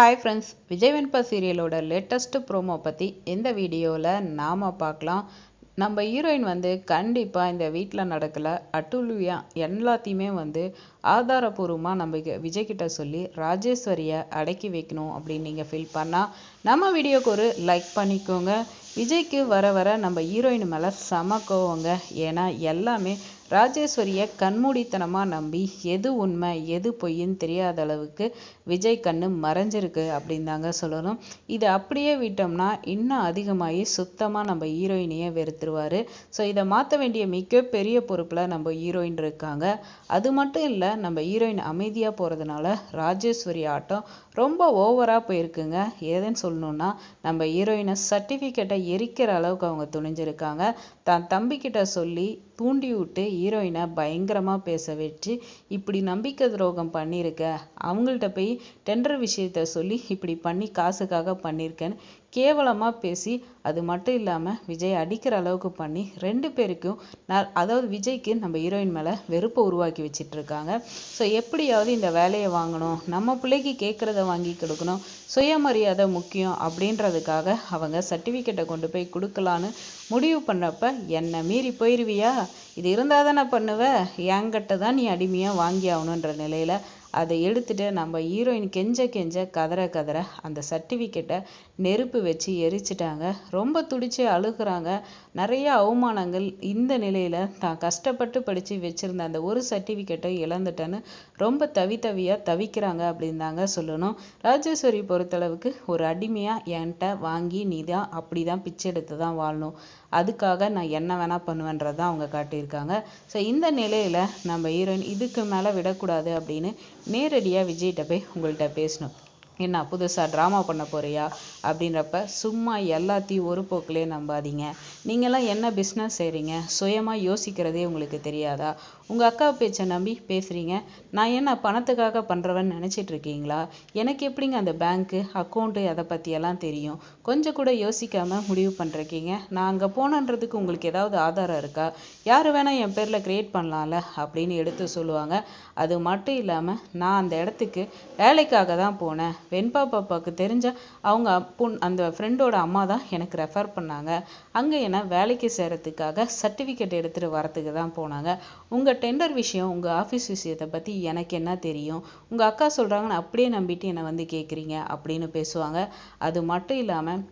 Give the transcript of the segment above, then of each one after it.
Hi friends Vijay Venba சீரியலோட latest promo பற்றி இந்த வீடியோவில் நாம் பார்க்கலாம். நம்ம ஹீரோயின் வந்து கண்டிப்பாக இந்த வீட்டில் நடக்கலை. அட்டுலியா எல்லாத்தையுமே வந்து ஆதாரபூர்வமாக நம்ம விஜய் கிட்ட சொல்லி ராஜேஸ்வரியை அடக்கி வைக்கணும் அப்படின்னு நீங்கள் ஃபீல் பண்ணால் நம்ம வீடியோக்கு ஒரு லைக் பண்ணிக்கோங்க. விஜய்க்கு வர வர நம்ம ஹீரோயின் மேலே செம கோவங்க. ஏன்னா எல்லாமே ராஜேஸ்வரியை கண்மூடித்தனமாக நம்பி எது உண்மை எது பொய்ன்னு தெரியாத அளவுக்கு விஜய் கண்ணு மறைஞ்சிருக்கு அப்படின்னு தாங்க சொல்லணும். இது அப்படியே விட்டோம்னா இன்னும் அதிகமாகி சுத்தமாக நம்ம ஹீரோயினையே வெறுத்துருவார். ஸோ இதை மாற்ற வேண்டிய மிகப்பெரிய பொறுப்பில் நம்ம ஹீரோயின் இருக்காங்க. அது மட்டும் இல்லை நம்ம ஹீரோயின் அமைதியாக போகிறதுனால ராஜேஸ்வரி ஆட்டம் ரொம்ப ஓவராக போயிருக்குங்க. ஏதுன்னு சொல்லணும்னா நம்ம ஹீரோயினை சர்டிஃபிகேட்டை எரிக்கிற அளவுக்கு அவங்க துணிஞ்சிருக்காங்க. தன் தம்பிக்கிட்ட சொல்லி தூண்டி விட்டு ஹீரோயினை பயங்கரமாக பேச வச்சு இப்படி நம்பிக்கை துரோகம் பண்ணியிருக்க அவங்கள்ட்ட போய் டெண்டர் விஷயத்த சொல்லி இப்படி பண்ணி காசுக்காக பண்ணியிருக்கேன்னு கேவலமாக பேசி அது மட்டும் இல்லாமல் விஜய் அடிக்கிற அளவுக்கு பண்ணி ரெண்டு பேருக்கும் நான் அதாவது விஜய்க்கு நம்ம ஹீரோயின் மேலே வெறுப்பை உருவாக்கி வச்சிட்ருக்காங்க ஸோ எப்படியாவது இந்த வேலையை வாங்கணும் நம்ம பிள்ளைக்கு கேட்குறத வாங்கி கொடுக்கணும் சுயமரியாதை முக்கியம் அப்படின்றதுக்காக அவங்க சர்டிஃபிகேட்டை கொண்டு போய் கொடுக்கலான்னு முடிவு பண்ணப்ப என்னை மீறி போயிருவியா? இது இருந்தால் தானே பண்ணுவ? என்கிட்ட தான் நீ அடிமையாக வாங்கி ஆகணுன்ற நிலையில் அதை எடுத்துட்டு நம்ம ஹீரோயின் கெஞ்ச கெஞ்ச கதற கதற அந்த சர்டிஃபிகேட்டை நெருப்பு வச்சு எரிச்சிட்டாங்க. ரொம்ப துடிச்சு அழுகுறாங்க. நிறைய அவமானங்கள் இந்த நிலையில தான் கஷ்டப்பட்டு படிச்சு வச்சிருந்த அந்த ஒரு சர்டிஃபிகேட்டை இழந்துட்டேன்னு ரொம்ப தவி தவியா தவிக்கிறாங்க அப்படின்னு தாங்க சொல்லணும். ராஜேஸ்வரி பொறுத்தளவுக்கு ஒரு அடிமையா என்கிட்ட வாங்கி நீ தான் அப்படிதான் பிச்சை எடுத்து தான் வாழணும். அதுக்காக நான் என்ன வேணா பண்ணுவேன்றதான் அவங்க காட்டியிருக்காங்க. ஸோ இந்த நிலையில நம்ம ஹீரோயின் இதுக்கு மேலே விடக்கூடாது அப்படின்னு நேரடியாக விஜய்கிட்ட போய் உங்கள்கிட்ட பேசணும். என்ன புதுசாக ட்ராமா பண்ண போறியா? அப்படின்றப்ப சும்மா எல்லாத்தையும் ஒரு போக்கிலே நம்பாதீங்க. நீங்களாம் என்ன பிஸ்னஸ் செய்கிறீங்க சுயமாக யோசிக்கிறதே உங்களுக்கு தெரியாதா? உங்கள் அக்கா பேச்சை நம்பி பேசுகிறீங்க நான் என்ன பணத்துக்காக பண்ணுறவன்னு நினச்சிட்டு இருக்கீங்களா? எனக்கு எப்படிங்க அந்த பேங்க்கு அக்கௌண்ட்டு அதை பற்றியெல்லாம் தெரியும்? கொஞ்சம் கூட யோசிக்காமல் முடிவு பண்ணுறீங்க நான் அங்கே போனன்றதுக்கு உங்களுக்கு ஏதாவது ஆதாரம் இருக்கா? யார் வேணால் என் பேரில் க்ரியேட் பண்ணலாம்ல? அப்படின்னு எடுத்து சொல்லுவாங்க. அது மட்டும் இல்லாமல் நான் அந்த இடத்துக்கு வேலைக்காக தான் போனேன். வெண்பா பாப்பாவுக்கு தெரிஞ்ச அவங்க பொண் அந்த ஃப்ரெண்டோட அம்மா தான் எனக்கு ரெஃபர் பண்ணாங்க. அங்கே என்ன வேலைக்கு சேரத்துக்காக சர்டிஃபிகேட் எடுத்துகிட்டு வரத்துக்கு தான் போனாங்க. உங்கள் டெண்டர் விஷயம் உங்கள் ஆஃபீஸ் விஷயத்தை பற்றி எனக்கு என்ன தெரியும்? உங்கள் அக்கா சொல்கிறாங்கன்னு அப்படியே நம்பிட்டு என்னை வந்து கேட்குறீங்க அப்படின்னு பேசுவாங்க. அது மட்டும் இல்லாமல்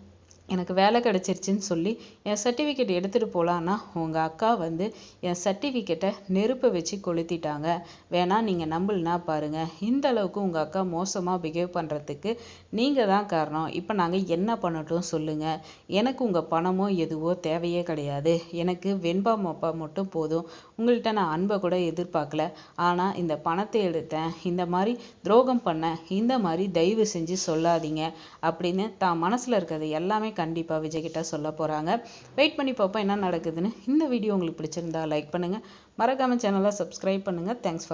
எனக்கு வேலை கிடச்சிருச்சின்னு சொல்லி என் சர்டிஃபிகேட் எடுத்துகிட்டு போகலான்னா உங்கள் அக்கா வந்து என் சர்டிஃபிகேட்டை நெருப்பை வச்சு கொளுத்திட்டாங்க. வேணால் நீங்கள் நம்பலனா பாருங்கள் இந்த அளவுக்கு உங்கள் அக்கா மோசமாக பிஹேவ் பண்ணுறதுக்கு நீங்கள் தான் காரணம். இப்போ நாங்கள் என்ன பண்ணட்டும் சொல்லுங்கள் எனக்கு உங்கள் பணமோ எதுவோ தேவையே கிடையாது. எனக்கு வெண்பா மொப்பா மட்டும் போதும். உங்கள்கிட்ட நான் அன்பை கூட எதிர்பார்க்கல. ஆனால் இந்த பணத்தை எடுத்தேன். இந்த மாதிரி துரோகம் பண்ணேன் இந்த மாதிரி தயவு செஞ்சு சொல்லாதீங்க. அப்படின்னு தான் மனசில் இருக்கிறது எல்லாமே கண்டிப்பாக விஜய் கிட்ட சொல்ல போகிறாங்க வெயிட் பண்ணி பார்ப்போம் என்ன நடக்குதுன்னு. இந்த வீடியோ உங்களுக்கு பிடிச்சிருந்தா லைக் பண்ணுங்கள் மறக்காமல் சேனலை சப்ஸ்கிரைப் பண்ணுங்கள் தேங்க்ஸ் ஃபார்